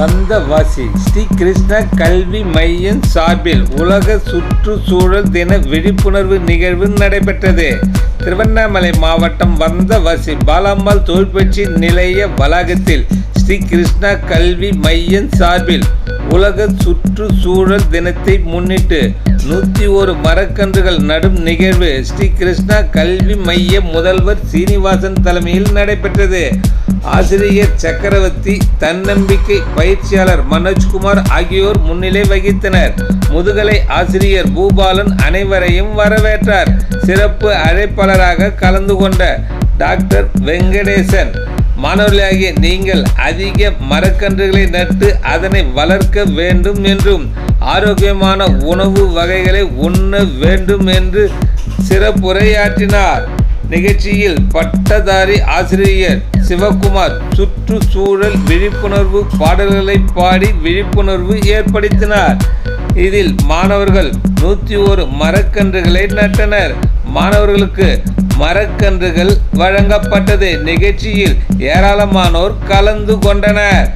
வந்தவாசி. ஸ்ரீ கிருஷ்ண கல்வி மையம் சார்பில் உலக சுற்றுச்சூழல் தின விழிப்புணர்வு நிகழ்வு நடைபெற்றது. திருவண்ணாமலை மாவட்டம் வந்தவாசி பாலாம்பாள் தொழிற்பயிற்சி நிலைய வளாகத்தில் ஸ்ரீ கிருஷ்ணா கல்வி மையம் சார்பில் உலக சுற்றுச்சூழல் தினத்தை முன்னிட்டு நூற்றி ஒரு மரக்கன்றுகள் நடும் நிகழ்வு. ஸ்ரீ கிருஷ்ணா கல்வி மைய முதல்வர் சீனிவாசன் தலைமையில் நடைபெற்றது. ஆசிரியர் சக்கரவர்த்தி தன்னம்பிக்கை பயிற்சியாளர் மனோஜ்குமார் ஆகியோர் முன்னிலை வகித்தனர். முதுகலை ஆசிரியர் பூபாலன் அனைவரையும் வரவேற்றார். சிறப்பு அழைப்பாளராக கலந்து கொண்ட டாக்டர் வெங்கடேசன் மாணவர்களாகிய நீங்கள் அதிக மரக்கன்றுகளை நட்டு அதனை வளர்க்க வேண்டும் என்றும் ஆரோக்கியமான உணவு வகைகளை உண்ண வேண்டும் என்று சிறப்புரையாற்றினார். நிகழ்ச்சியில் பட்டதாரி ஆசிரியர் சிவகுமார் சுற்றுச்சூழல் விழிப்புணர்வு பாடல்களை பாடி விழிப்புணர்வு ஏற்படுத்தினார். இதில் மாணவர்கள் நூற்றி ஒரு மரக்கன்றுகளை நட்டனர். மாணவர்களுக்கு மரக்கன்றுகள் வழங்கப்பட்டது. நிகழ்ச்சியில் ஏராளமானோர் கலந்து கொண்டனர்.